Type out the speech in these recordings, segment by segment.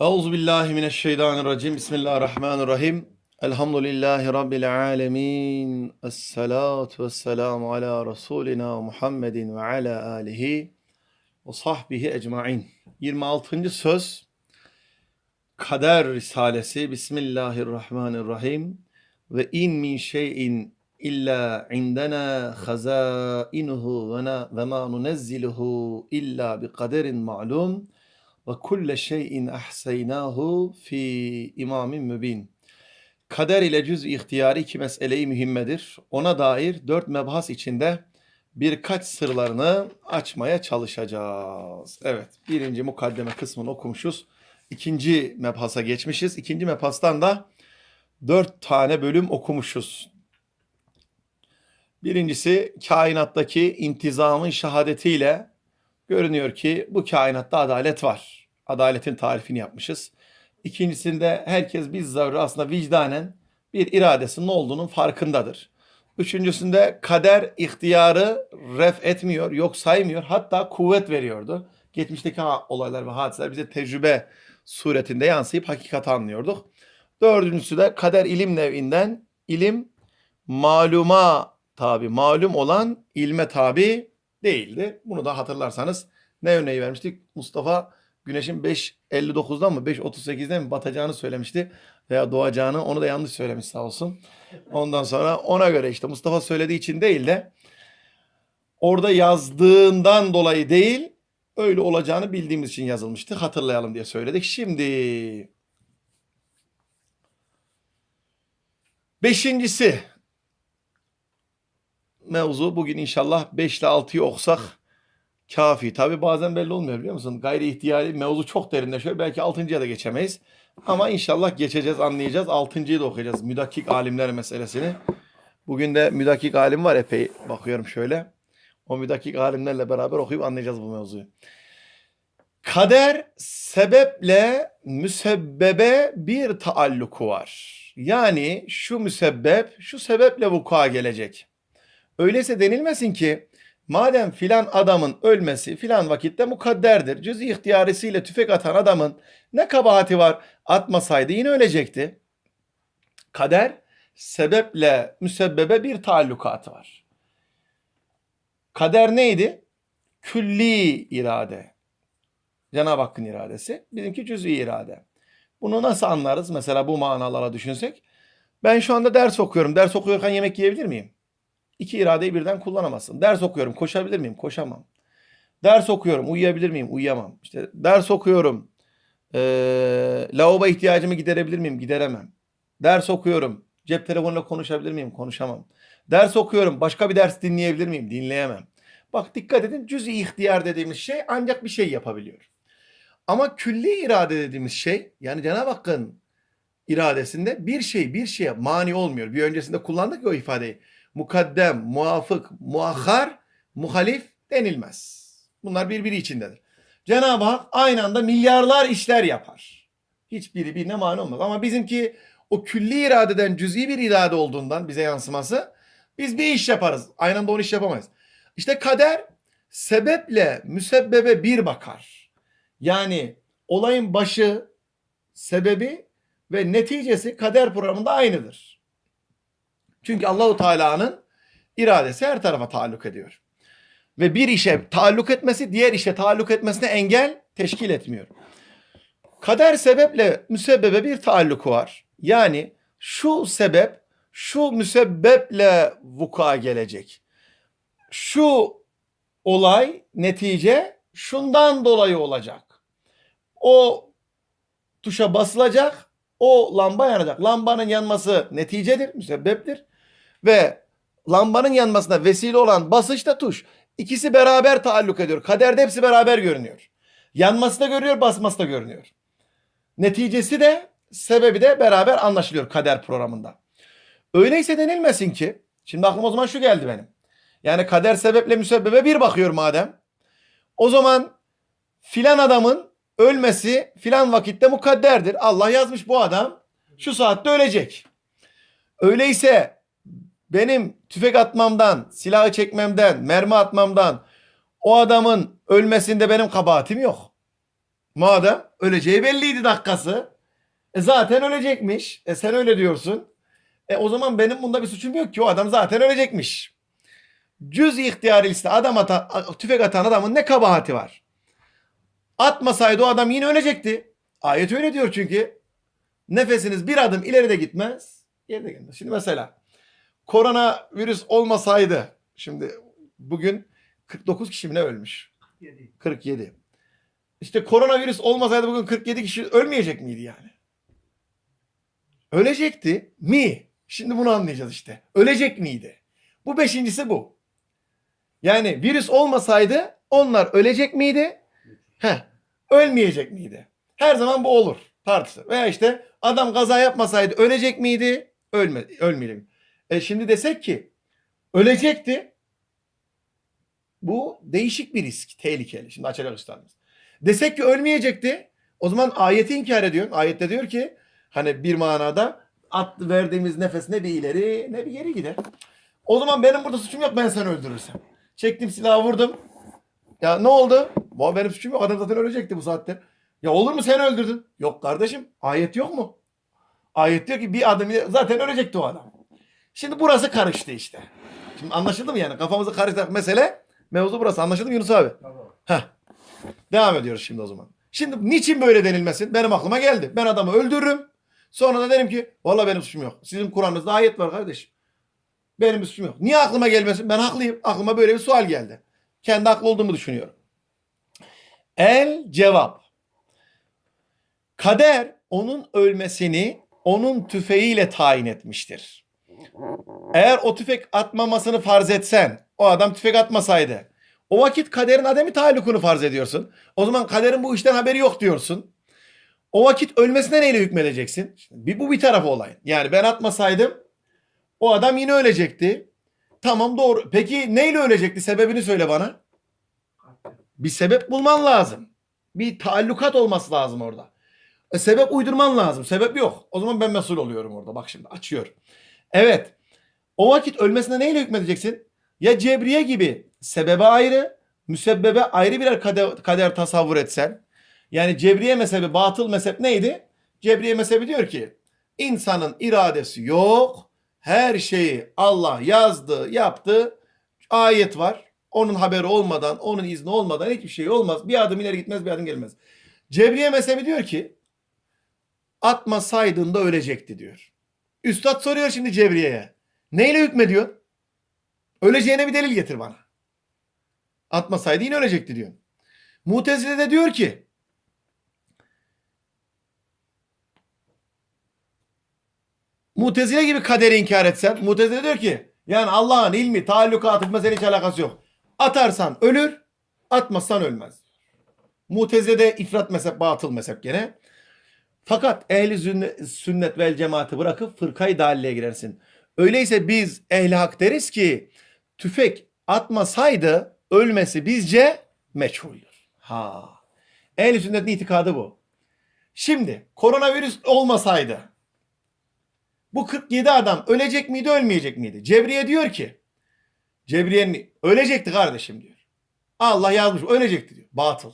Euzu billahi. Bismillahirrahmanirrahim. Elhamdülillahi rabbil alamin. Essalatu vesselamu ala rasulina Muhammedin ve ala alihi ve sahbihi ecmaîn. 26. söz Kader Risalesi Bismillahirrahmanirrahim. Ve in min şeyin illa indena hazainuhu ve ma nunezziluhu illa bi kaderin ma'lum ve kulle şeyin ahseynahu fi imamin mübin. Kader ile cüz ihtiyari iki meseleyi mühimmedir. Ona dair dört mebhas içinde birkaç sırlarını açmaya çalışacağız. Evet, birinci mukaddeme kısmını okumuşuz. İkinci mebhasa geçmişiz. İkinci mebhastan da dört tane bölüm okumuşuz. Birincisi kainattaki intizamın şehadetiyle görünüyor ki bu kainatta adalet var. Adaletin tarifini yapmışız. İkincisinde herkes biz zararı aslında vicdanen bir iradesinin olduğunun farkındadır. Üçüncüsünde kader ihtiyarı ref etmiyor, yok saymıyor. Hatta kuvvet veriyordu. Geçmişteki olaylar ve hadiseler bize tecrübe suretinde yansıyıp hakikati anlıyorduk. Dördüncüsü de kader ilim nevinden ilim maluma tabi, malum olan ilme tabi değildi. Bunu da hatırlarsanız ne örneği vermiştik? Mustafa güneşin 5.59'dan mı 5.38'den mi batacağını söylemişti veya doğacağını onu da yanlış söylemiş sağ olsun. Ondan sonra ona göre işte Mustafa söylediği için değil de orada yazdığından dolayı değil öyle olacağını bildiğimiz için yazılmıştı. Hatırlayalım diye söyledik. Şimdi beşincisi mevzu bugün inşallah 5 ile 6'yı okusak kafi. Tabi bazen belli olmuyor biliyor musun? Gayri ihtiyari mevzu çok derinleşiyor. Belki 6.ya da geçemeyiz. Ama inşallah geçeceğiz, anlayacağız. 6.yı da okuyacağız. Müdakik alimler meselesini. Bugün de müdakik alim var epey. Bakıyorum şöyle. O müdakik alimlerle beraber okuyup anlayacağız bu mevzuyu. Kader sebeple müsebbebe bir taalluku var. Yani şu müsebbep şu sebeple vuku'a gelecek. Öyleyse denilmesin ki madem filan adamın ölmesi filan vakitte mukadderdir. Cüz-i ihtiyarisiyle tüfek atan adamın ne kabahati var atmasaydı yine ölecekti. Kader sebeple müsebbebe bir taallukatı var. Kader neydi? Külli irade. Cenab-ı Hakk'ın iradesi. Bizimki cüz-i irade. Bunu nasıl anlarız? Mesela bu manalara düşünsek. Ben şu anda ders okuyorum. Ders okuyorken yemek yiyebilir miyim? İki iradeyi birden kullanamazsın. Ders okuyorum, koşabilir miyim? Koşamam. Ders okuyorum, uyuyabilir miyim? Uyuyamam. İşte ders okuyorum, eee lavabo ihtiyacımı giderebilir miyim? Gideremem. Ders okuyorum, cep telefonuyla konuşabilir miyim? Konuşamam. Ders okuyorum, başka bir ders dinleyebilir miyim? Dinleyemem. Bak dikkat edin, cüz-i ihtiyar dediğimiz şey ancak bir şey yapabiliyor. Ama külli irade dediğimiz şey, yani Cenab-ı Hakk'ın iradesinde bir şey bir şeye mani olmuyor. Bir öncesinde kullandık ya o ifadeyi mukaddem, muafık, muahhar, muhalif denilmez. Bunlar birbiri içindedir. Cenab-ı Hak aynı anda milyarlar işler yapar. Hiçbiri birine mani olmaz. Ama bizimki o külli iradeden cüz'i bir irade olduğundan bize yansıması biz bir iş yaparız. Aynı anda on iş yapamayız. İşte kader sebeple müsebbebe bir bakar. Yani olayın başı, sebebi ve neticesi kader programında aynıdır. Çünkü Allahu Teala'nın iradesi her tarafa taalluk ediyor. Ve bir işe taalluk etmesi diğer işe taalluk etmesine engel teşkil etmiyor. Kader sebeple müsebbebe bir taalluku var. Yani şu sebep şu müsebbeple vuku'a gelecek. Şu olay netice şundan dolayı olacak. O tuşa basılacak, o lamba yanacak. Lambanın yanması neticedir, müsebbeptir. Ve lambanın yanmasına vesile olan basınç da tuş. İkisi beraber taalluk ediyor. Kaderde hepsi beraber görünüyor. Yanması da görünüyor, basması da görünüyor. Neticesi de sebebi de beraber anlaşılıyor kader programında. Öyleyse denilmesin ki, şimdi aklıma o zaman şu geldi benim. Yani kader sebeple müsebbebe bir bakıyor madem. O zaman filan adamın ölmesi filan vakitte mukadderdir. Allah yazmış bu adam şu saatte ölecek. Öyleyse benim tüfek atmamdan, silahı çekmemden, mermi atmamdan o adamın ölmesinde benim kabahatim yok. Madem öleceği belliydi dakikası. E zaten ölecekmiş. E sen öyle diyorsun. E o zaman benim bunda bir suçum yok ki. O adam zaten ölecekmiş. Cüz ihtiyar liste adam ata, tüfek atan adamın ne kabahati var? Atmasaydı o adam yine ölecekti. Ayet öyle diyor çünkü. Nefesiniz bir adım ileride gitmez. Geride gelmez. Şimdi mesela korona virüs olmasaydı şimdi bugün 49 kişi mi ne ölmüş? 47. İşte koronavirüs olmasaydı bugün 47 kişi ölmeyecek miydi yani? Ölecekti mi? Şimdi bunu anlayacağız işte. Ölecek miydi? Bu beşincisi bu. Yani virüs olmasaydı onlar ölecek miydi? Heh, ölmeyecek miydi? Her zaman bu olur tartışılır. Veya işte adam kaza yapmasaydı ölecek miydi? Ölme, ölmeyecek. E şimdi desek ki ölecekti. Bu değişik bir risk, tehlikeli. Şimdi açacak üstadımız. Desek ki ölmeyecekti. O zaman ayeti inkar ediyor. Ayette diyor ki hani bir manada at verdiğimiz nefes ne bir ileri ne bir geri gider. O zaman benim burada suçum yok ben seni öldürürsem. Çektim silahı vurdum. Ya ne oldu? Bu benim suçum yok. Adam zaten ölecekti bu saatte. Ya olur mu sen öldürdün? Yok kardeşim. Ayet yok mu? Ayet diyor ki bir adım zaten ölecekti o adam. Şimdi burası karıştı işte. Şimdi anlaşıldı mı yani? Kafamızı karıştıran mesele mevzu burası. Anlaşıldı mı Yunus abi? Heh. Devam ediyoruz şimdi o zaman. Şimdi niçin böyle denilmesin? Benim aklıma geldi. Ben adamı öldürürüm. Sonra da derim ki vallahi benim suçum yok. Sizin Kur'an'ınızda ayet var kardeşim. Benim bir suçum yok. Niye aklıma gelmesin? Ben haklıyım. Aklıma böyle bir sual geldi. Kendi haklı olduğumu düşünüyorum. El cevap. Kader onun ölmesini onun tüfeğiyle tayin etmiştir. Eğer o tüfek atmamasını farz etsen, o adam tüfek atmasaydı, o vakit kaderin ademi taallukunu farz ediyorsun. O zaman kaderin bu işten haberi yok diyorsun. O vakit ölmesine neyle hükmedeceksin? Bir, bu bir tarafı olay. Yani ben atmasaydım o adam yine ölecekti. Tamam doğru. Peki neyle ölecekti? Sebebini söyle bana. Bir sebep bulman lazım. Bir taallukat olması lazım orada. E, sebep uydurman lazım. Sebep yok. O zaman ben mesul oluyorum orada. Bak şimdi açıyor. Evet. O vakit ölmesine neyle hükmedeceksin? Ya Cebriye gibi sebebe ayrı, müsebbebe ayrı birer kader, kader tasavvur etsen. Yani Cebriye mezhebi, batıl mezhep neydi? Cebriye mezhebi diyor ki insanın iradesi yok. Her şeyi Allah yazdı, yaptı. Ayet var. Onun haberi olmadan, onun izni olmadan hiçbir şey olmaz. Bir adım ileri gitmez, bir adım gelmez. Cebriye mezhebi diyor ki atmasaydın da ölecekti diyor. Üstad soruyor şimdi Cebriye'ye. Neyle hükmediyor? Öleceğine bir delil getir bana. Atmasaydı yine ölecekti diyor. Mutezile de diyor ki Mutezile gibi kaderi inkar etsen Mutezile diyor ki yani Allah'ın ilmi, taallukatı mesele hiç alakası yok. Atarsan ölür, atmazsan ölmez. Mutezile'de ifrat mezhep, batıl mezhep gene. Fakat ehli sünnet, vel cemaati bırakıp fırkayı dalliye girersin. Öyleyse biz ehli hak deriz ki tüfek atmasaydı ölmesi bizce meçhuldür. Ha. Ehli sünnetin itikadı bu. Şimdi koronavirüs olmasaydı bu 47 adam ölecek miydi ölmeyecek miydi? Cebriye diyor ki Cebriye'nin ölecekti kardeşim diyor. Allah yazmış ölecekti diyor. Batıl.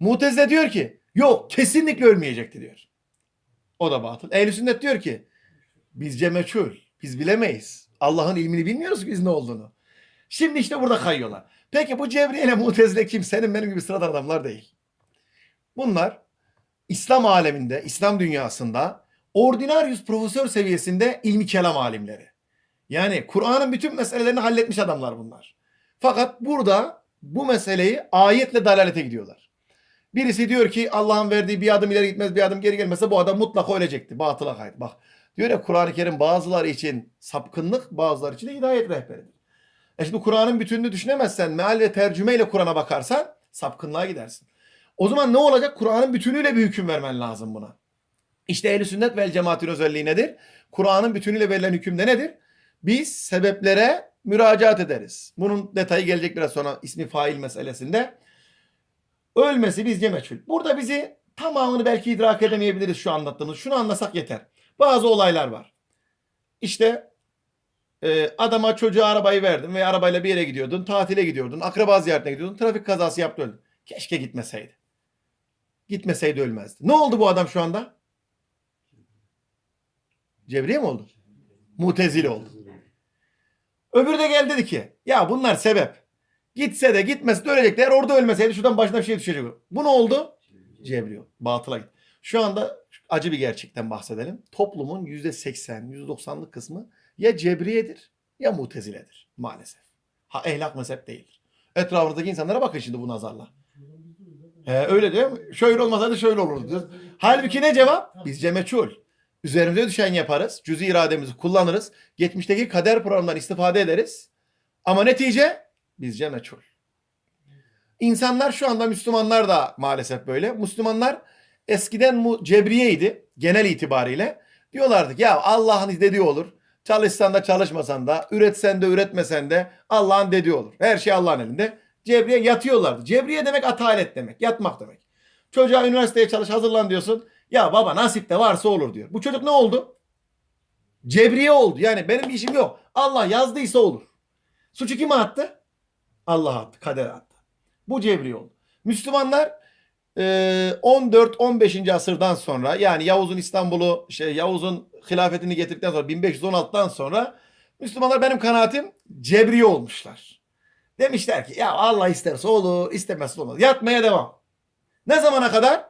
Mutezile diyor ki yok kesinlikle ölmeyecekti diyor. O da batıl. Ehl-i sünnet diyor ki bizce meçhul. Biz bilemeyiz. Allah'ın ilmini bilmiyoruz ki biz ne olduğunu. Şimdi işte burada kayıyorlar. Peki bu Cebriye ile Mutezile kim? Senin benim gibi sıradan adamlar değil. Bunlar İslam aleminde, İslam dünyasında ordinarius profesör seviyesinde ilmi kelam alimleri. Yani Kur'an'ın bütün meselelerini halletmiş adamlar bunlar. Fakat burada bu meseleyi ayetle dalalete gidiyorlar. Birisi diyor ki Allah'ın verdiği bir adım ileri gitmez bir adım geri gelmezse bu adam mutlaka ölecekti. Batıla kaydı. Bak diyor ya Kur'an-ı Kerim bazıları için sapkınlık bazıları için de hidayet rehberidir. E şimdi Kur'an'ın bütününü düşünemezsen meal ve tercümeyle Kur'an'a bakarsan sapkınlığa gidersin. O zaman ne olacak? Kur'an'ın bütünüyle bir hüküm vermen lazım buna. İşte ehl sünnet vel cemaatin özelliği nedir? Kur'an'ın bütünüyle verilen hükümde nedir? Biz sebeplere müracaat ederiz. Bunun detayı gelecek biraz sonra ismi fail meselesinde. Ölmesi bizce meçhul. Burada bizi tamamını belki idrak edemeyebiliriz şu anlattığımız. Şunu anlasak yeter. Bazı olaylar var. İşte e, adama çocuğa arabayı verdin ve arabayla bir yere gidiyordun. Tatile gidiyordun. Akraba ziyaretine gidiyordun. Trafik kazası yaptı öldü. Keşke gitmeseydi. Gitmeseydi ölmezdi. Ne oldu bu adam şu anda? Cebriye mi oldu? Mutezili oldu. Öbürü de geldi dedi ki ya bunlar sebep. Gitse de gitmese de ölecekler. Orada ölmeseydi şuradan başına bir şey düşecek. Bu ne oldu? Cebriye. Batıla gitti. Şu anda acı bir gerçekten bahsedelim. Toplumun %80, %90'lık kısmı ya cebriyedir ya muteziledir maalesef. Ha ehlak mezhep değildir. Etrafınızdaki insanlara bakın şimdi bu nazarla. Ee, öyle değil mi? Şöyle olmasaydı şöyle olurdu. diyoruz. Halbuki ne cevap? Bizce meçhul. Üzerimize düşen yaparız. Cüz irademizi kullanırız. Geçmişteki kader programından istifade ederiz. Ama netice bizce meçhul. İnsanlar şu anda Müslümanlar da maalesef böyle. Müslümanlar eskiden mu cebriyeydi genel itibariyle. Diyorlardı ki ya Allah'ın dediği olur. Çalışsan da çalışmasan da, üretsen de üretmesen de Allah'ın dediği olur. Her şey Allah'ın elinde. Cebriye yatıyorlardı. Cebriye demek atalet demek, yatmak demek. Çocuğa üniversiteye çalış hazırlan diyorsun. Ya baba nasip de varsa olur diyor. Bu çocuk ne oldu? Cebriye oldu. Yani benim bir işim yok. Allah yazdıysa olur. Suçu kime attı? Allah attı, kader attı. Bu cebriye oldu. Müslümanlar e, 14-15. asırdan sonra yani Yavuz'un İstanbul'u şey Yavuz'un hilafetini getirdikten sonra 1516'dan sonra Müslümanlar benim kanaatim cebriye olmuşlar. Demişler ki ya Allah isterse olur, istemezse olmaz. Yatmaya devam. Ne zamana kadar?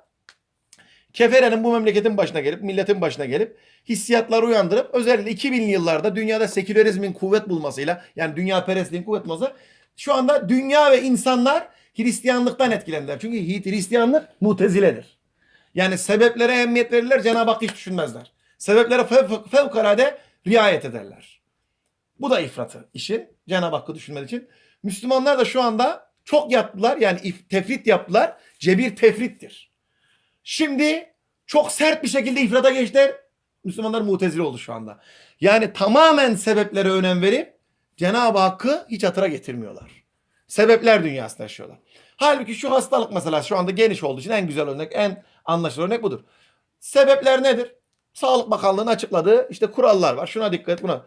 Keferenin bu memleketin başına gelip, milletin başına gelip hissiyatları uyandırıp özellikle 2000'li yıllarda dünyada sekülerizmin kuvvet bulmasıyla yani dünya perestliğin kuvvet bulması şu anda dünya ve insanlar Hristiyanlıktan etkilendiler. Çünkü Hristiyanlık muteziledir. Yani sebeplere ehemmiyet verirler, Cenab-ı Hak hiç düşünmezler. Sebeplere fev- fevkalade riayet ederler. Bu da ifratı işin. Cenab-ı Hakk'ı düşünmediği için. Müslümanlar da şu anda çok yaptılar. Yani tefrit yaptılar. Cebir tefrittir. Şimdi çok sert bir şekilde ifrata geçtiler. Müslümanlar mutezile oldu şu anda. Yani tamamen sebeplere önem verip Cenab-ı Hakk'ı hiç hatıra getirmiyorlar. Sebepler dünyasında yaşıyorlar. Halbuki şu hastalık mesela şu anda geniş olduğu için en güzel örnek, en anlaşılır örnek budur. Sebepler nedir? Sağlık Bakanlığı'nın açıkladığı işte kurallar var. Şuna dikkat buna.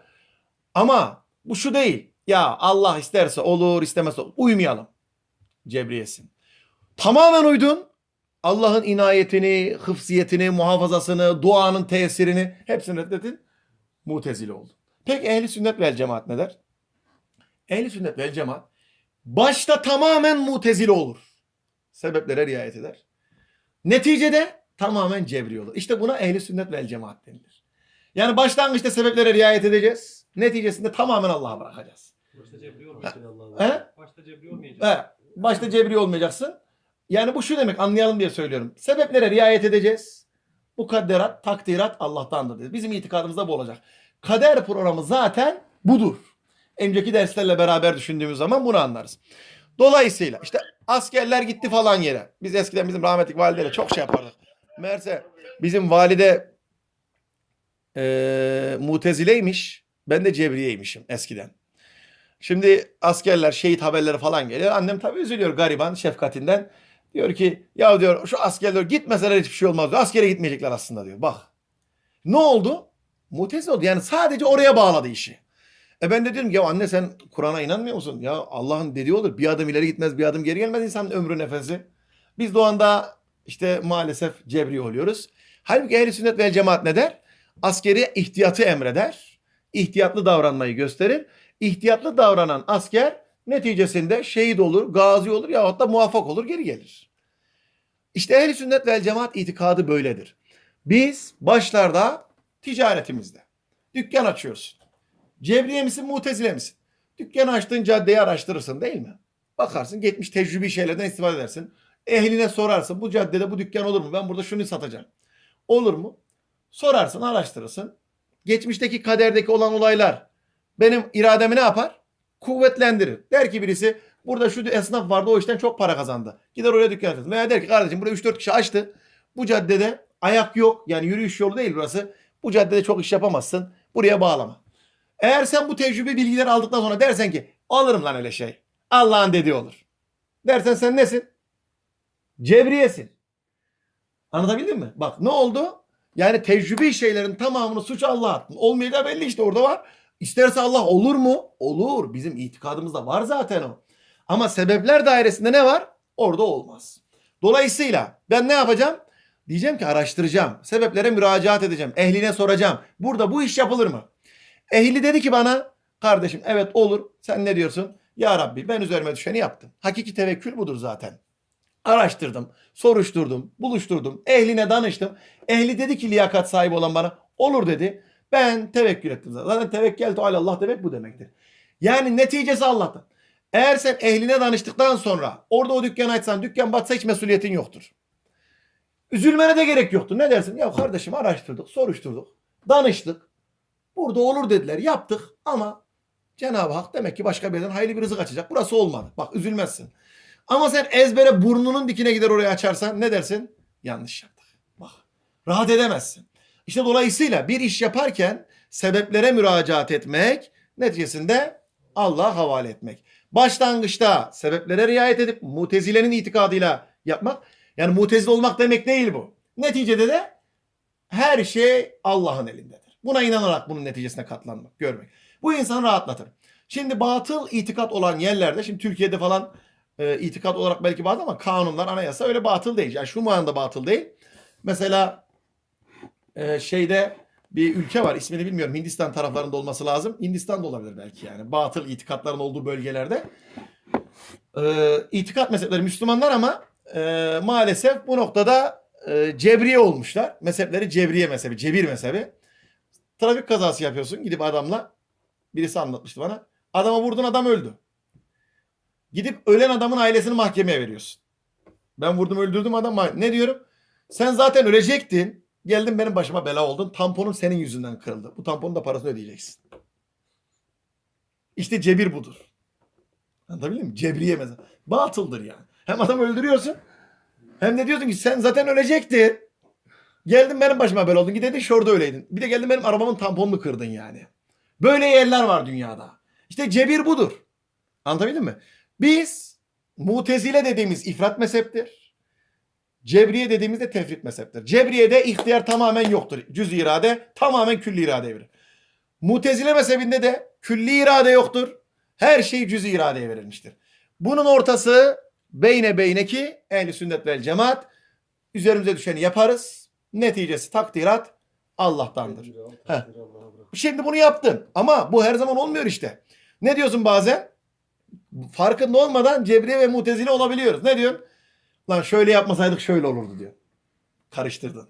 Ama bu şu değil. Ya Allah isterse olur, istemezse olur. Uymayalım. Cebriyesin. Tamamen uydun. Allah'ın inayetini, hıfziyetini, muhafazasını, duanın tesirini hepsini reddedin. Mutezile oldu. Peki ehli sünnet vel cemaat ne der? Ehli sünnet vel cemaat başta tamamen mutezile olur. Sebeplere riayet eder. Neticede tamamen cebri olur. İşte buna ehli sünnet vel cemaat denilir. Yani başlangıçta sebeplere riayet edeceğiz. Neticesinde tamamen Allah'a bırakacağız. Başta cebri olmayacaksın Allah'a. Başta cebri olmayacaksın. He, başta cebri olmayacaksın. Yani bu şu demek anlayalım diye söylüyorum. Sebeplere riayet edeceğiz. Bu kadderat, takdirat Allah'tandır. dedi. Bizim itikadımızda bu olacak. Kader programı zaten budur. Önceki derslerle beraber düşündüğümüz zaman bunu anlarız. Dolayısıyla işte askerler gitti falan yere. Biz eskiden bizim rahmetli valideyle çok şey yapardık. Meğerse bizim valide eee mutezileymiş. Ben de cebriyeymişim eskiden. Şimdi askerler şehit haberleri falan geliyor. Annem tabii üzülüyor gariban şefkatinden. Diyor ki ya diyor şu askerler gitmeseler hiçbir şey olmaz diyor. Askere gitmeyecekler aslında diyor. Bak. Ne oldu? Mutezile oldu. Yani sadece oraya bağladı işi. E ben de ki ya anne sen Kur'an'a inanmıyor musun? Ya Allah'ın dediği olur. Bir adım ileri gitmez, bir adım geri gelmez insanın ömrü nefesi. Biz de o anda işte maalesef cebri oluyoruz. Halbuki ehl sünnet vel cemaat ne der? Askeri ihtiyatı emreder. İhtiyatlı davranmayı gösterir. İhtiyatlı davranan asker neticesinde şehit olur, gazi olur yahut da muvaffak olur geri gelir. İşte ehl sünnet vel cemaat itikadı böyledir. Biz başlarda ticaretimizde dükkan açıyorsun. Cebriye misin, mutezile misin? Dükkanı açtığın caddeyi araştırırsın değil mi? Bakarsın, geçmiş tecrübi şeylerden istifade edersin. Ehline sorarsın, bu caddede bu dükkan olur mu? Ben burada şunu satacağım. Olur mu? Sorarsın, araştırırsın. Geçmişteki kaderdeki olan olaylar benim irademi ne yapar? Kuvvetlendirir. Der ki birisi burada şu esnaf vardı o işten çok para kazandı. Gider oraya dükkan açar. Veya der ki kardeşim burada 3-4 kişi açtı. Bu caddede ayak yok. Yani yürüyüş yolu değil burası. Bu caddede çok iş yapamazsın. Buraya bağlama. Eğer sen bu tecrübe bilgileri aldıktan sonra dersen ki alırım lan öyle şey. Allah'ın dediği olur. Dersen sen nesin? Cebriyesin. Anlatabildim mi? Bak ne oldu? Yani tecrübi şeylerin tamamını suç Allah'a attın. Olmayacağı belli işte orada var. İsterse Allah olur mu? Olur. Bizim itikadımızda var zaten o. Ama sebepler dairesinde ne var? Orada olmaz. Dolayısıyla ben ne yapacağım? Diyeceğim ki araştıracağım. Sebeplere müracaat edeceğim. Ehline soracağım. Burada bu iş yapılır mı? Ehli dedi ki bana kardeşim evet olur. Sen ne diyorsun? Ya Rabbi ben üzerime düşeni yaptım. Hakiki tevekkül budur zaten. Araştırdım, soruşturdum, buluşturdum. Ehline danıştım. Ehli dedi ki liyakat sahibi olan bana olur dedi. Ben tevekkül ettim zaten. Zaten tevekkül Allah demek bu demektir. Yani neticesi Allah'tan. Eğer sen ehline danıştıktan sonra orada o dükkanı açsan dükkan batsa hiç mesuliyetin yoktur. Üzülmene de gerek yoktur. Ne dersin? Ya kardeşim araştırdık, soruşturduk, danıştık. Burada olur dediler, yaptık ama Cenab-ı Hak demek ki başka bir yerden hayırlı bir rızık açacak. Burası olmadı. Bak üzülmezsin. Ama sen ezbere burnunun dikine gider oraya açarsan ne dersin? Yanlış yaptık. Bak rahat edemezsin. İşte dolayısıyla bir iş yaparken sebeplere müracaat etmek neticesinde Allah'a havale etmek. Başlangıçta sebeplere riayet edip mutezilenin itikadıyla yapmak. Yani mutezile olmak demek değil bu. Neticede de her şey Allah'ın elindedir. Buna inanarak bunun neticesine katlanmak, görmek. Bu insanı rahatlatır. Şimdi batıl itikat olan yerlerde, şimdi Türkiye'de falan e, itikat olarak belki bazı ama kanunlar, anayasa öyle batıl değil. Yani şu manada batıl değil. Mesela e, şeyde bir ülke var ismini bilmiyorum Hindistan taraflarında olması lazım. Hindistan'da olabilir belki yani batıl itikatların olduğu bölgelerde. E, itikat mezhepleri Müslümanlar ama e, maalesef bu noktada e, cebriye olmuşlar. Mezhepleri cebriye mezhebi, cebir mezhebi. Trafik kazası yapıyorsun gidip adamla birisi anlatmıştı bana. Adama vurdun adam öldü. Gidip ölen adamın ailesini mahkemeye veriyorsun. Ben vurdum öldürdüm adam ne diyorum? Sen zaten ölecektin. Geldin benim başıma bela oldun. Tamponum senin yüzünden kırıldı. Bu tamponun da parasını ödeyeceksin. İşte cebir budur. Anlatabildim mi? Cebriye mesela. Batıldır yani. Hem adam öldürüyorsun hem de diyorsun ki sen zaten ölecektin. Geldin benim başıma bela oldun. Gidedin şurada öyleydin. Bir de geldin benim arabamın tamponunu kırdın yani. Böyle yerler var dünyada. İşte cebir budur. Anlatabildim mi? Biz mutezile dediğimiz ifrat mezheptir. Cebriye dediğimizde tefrit mezheptir. Cebriye'de ihtiyar tamamen yoktur. Cüz irade tamamen külli irade verir. Mutezile mezhebinde de külli irade yoktur. Her şey cüz iradeye verilmiştir. Bunun ortası beyne beyneki ehli sünnet vel cemaat. Üzerimize düşeni yaparız. Neticesi takdirat Allah'tandır. Heh. Şimdi bunu yaptın ama bu her zaman olmuyor işte. Ne diyorsun bazen? Farkında olmadan cebriye ve mutezile olabiliyoruz. Ne diyorsun? Lan şöyle yapmasaydık şöyle olurdu diyor. Karıştırdın.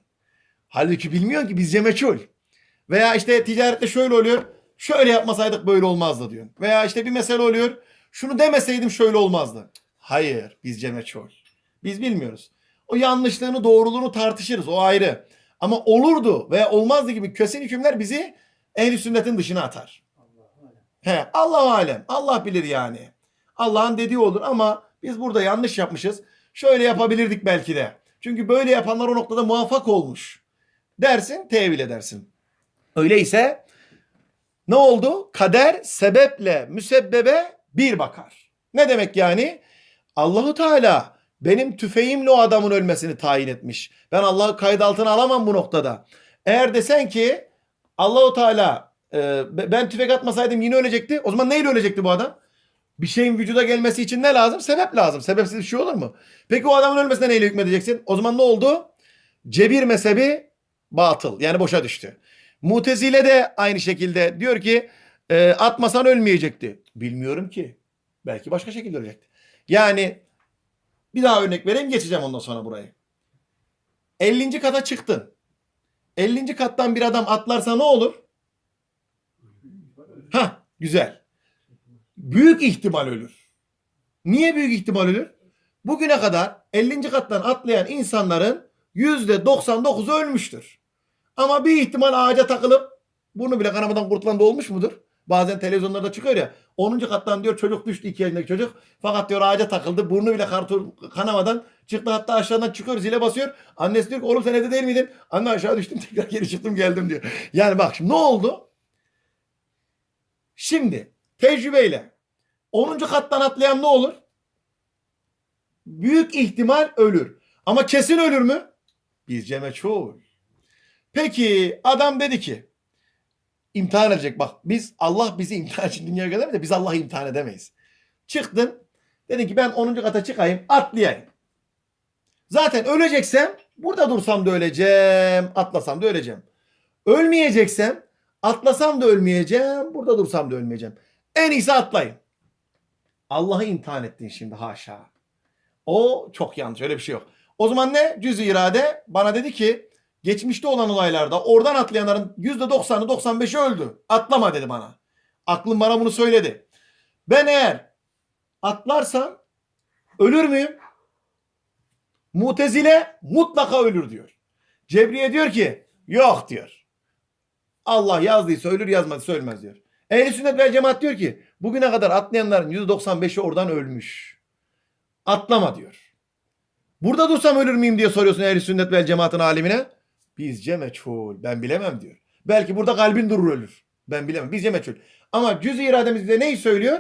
Halbuki bilmiyorsun ki bizce meçhul. Veya işte ticarette şöyle oluyor. Şöyle yapmasaydık böyle olmazdı diyor. Veya işte bir mesele oluyor. Şunu demeseydim şöyle olmazdı. Hayır bizce meçhul. Biz bilmiyoruz. O yanlışlığını doğruluğunu tartışırız o ayrı. Ama olurdu veya olmazdı gibi kesin hükümler bizi ehli sünnetin dışına atar. He, Allah alem. Allah bilir yani. Allah'ın dediği olur ama biz burada yanlış yapmışız. Şöyle yapabilirdik belki de. Çünkü böyle yapanlar o noktada muvaffak olmuş. Dersin, tevil edersin. Öyleyse ne oldu? Kader sebeple müsebbebe bir bakar. Ne demek yani? Allahu Teala benim tüfeğimle o adamın ölmesini tayin etmiş. Ben Allah'ı kayıt altına alamam bu noktada. Eğer desen ki Allahu Teala e, ben tüfek atmasaydım yine ölecekti. O zaman neyle ölecekti bu adam? Bir şeyin vücuda gelmesi için ne lazım? Sebep lazım. Sebepsiz bir şey olur mu? Peki o adamın ölmesine neyle hükmedeceksin? O zaman ne oldu? Cebir mezhebi batıl. Yani boşa düştü. Mutezile de aynı şekilde diyor ki e, atmasan ölmeyecekti. Bilmiyorum ki. Belki başka şekilde ölecekti. Yani bir daha örnek vereyim geçeceğim ondan sonra burayı. 50. kata çıktın. 50. kattan bir adam atlarsa ne olur? Ha güzel. Büyük ihtimal ölür. Niye büyük ihtimal ölür? Bugüne kadar 50. kattan atlayan insanların %99'u ölmüştür. Ama bir ihtimal ağaca takılıp burnu bile kanamadan kurtulan da olmuş mudur? Bazen televizyonlarda çıkıyor ya 10. kattan diyor çocuk düştü 2 yaşındaki çocuk. Fakat diyor ağaca takıldı burnu bile kartur, kanamadan çıktı hatta aşağıdan çıkıyor zile basıyor. Annesi diyor ki oğlum sen evde değil miydin? Anne aşağı düştüm tekrar geri çıktım geldim diyor. Yani bak şimdi ne oldu? Şimdi tecrübeyle 10. kattan atlayan ne olur? Büyük ihtimal ölür. Ama kesin ölür mü? Bizce meçhul. Peki adam dedi ki imtihan edecek bak biz Allah bizi imtihan için dünyaya göndermedi de biz Allah'ı imtihan edemeyiz. Çıktın dedin ki ben 10. kata çıkayım atlayayım. Zaten öleceksem burada dursam da öleceğim, atlasam da öleceğim. Ölmeyeceksem atlasam da ölmeyeceğim, burada dursam da ölmeyeceğim. En iyisi atlayın. Allah'ı imtihan ettin şimdi haşa. O çok yanlış öyle bir şey yok. O zaman ne? Cüz-i irade bana dedi ki geçmişte olan olaylarda oradan atlayanların %90'ı 95'i öldü. Atlama dedi bana. Aklım bana bunu söyledi. Ben eğer atlarsam ölür müyüm? Mutezile mutlaka ölür diyor. Cebriye diyor ki yok diyor. Allah yazdıysa ölür yazmadıysa ölmez diyor. Ehli sünnet vel cemaat diyor ki bugüne kadar atlayanların %95'i oradan ölmüş. Atlama diyor. Burada dursam ölür müyüm diye soruyorsun ehli sünnet vel cemaatin alimine. Bizce meçhul. Ben bilemem diyor. Belki burada kalbin durur ölür. Ben bilemem. Bizce meçhul. Ama cüz-i irademiz bize neyi söylüyor?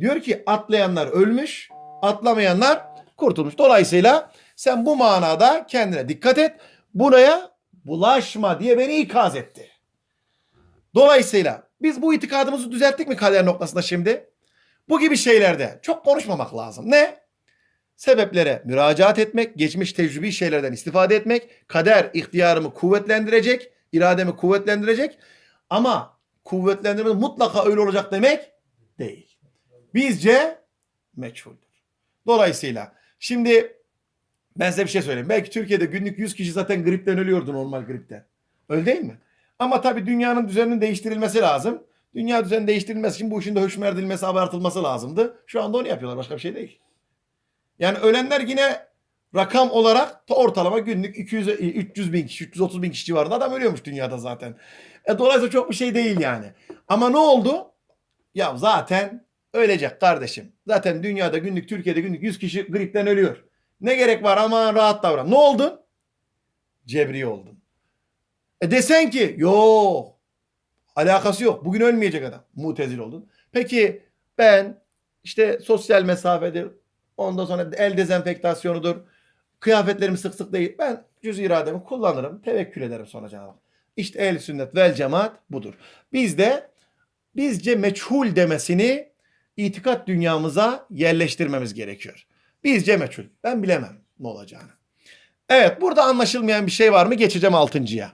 Diyor ki atlayanlar ölmüş, atlamayanlar kurtulmuş. Dolayısıyla sen bu manada kendine dikkat et. Buraya bulaşma diye beni ikaz etti. Dolayısıyla biz bu itikadımızı düzelttik mi kader noktasında şimdi? Bu gibi şeylerde çok konuşmamak lazım. Ne? Sebeplere müracaat etmek, geçmiş tecrübi şeylerden istifade etmek, kader ihtiyarımı kuvvetlendirecek, irademi kuvvetlendirecek ama kuvvetlendirme mutlaka öyle olacak demek değil. Bizce meçhuldür. Dolayısıyla şimdi ben size bir şey söyleyeyim. Belki Türkiye'de günlük 100 kişi zaten gripten ölüyordu normal gripten. Öyle değil mi? Ama tabii dünyanın düzeninin değiştirilmesi lazım. Dünya düzeni değiştirilmesi için bu işin de höşmer edilmesi, abartılması lazımdı. Şu anda onu yapıyorlar. Başka bir şey değil. Yani ölenler yine rakam olarak ta ortalama günlük 200 300 bin kişi, 330 bin kişi civarında adam ölüyormuş dünyada zaten. E, dolayısıyla çok bir şey değil yani. Ama ne oldu? Ya zaten ölecek kardeşim. Zaten dünyada günlük Türkiye'de günlük 100 kişi gripten ölüyor. Ne gerek var ama rahat davran. Ne oldun? Cebri oldun. E desen ki yok alakası yok. Bugün ölmeyecek adam. Mutezil oldun. Peki ben işte sosyal mesafedir. Ondan sonra el dezenfektasyonudur. Kıyafetlerimi sık sık değil. Ben cüz irademi kullanırım. Tevekkül ederim sonra Cenab-ı Hak. İşte ehl sünnet vel cemaat budur. Biz de bizce meçhul demesini itikat dünyamıza yerleştirmemiz gerekiyor. Bizce meçhul. Ben bilemem ne olacağını. Evet burada anlaşılmayan bir şey var mı? Geçeceğim altıncıya.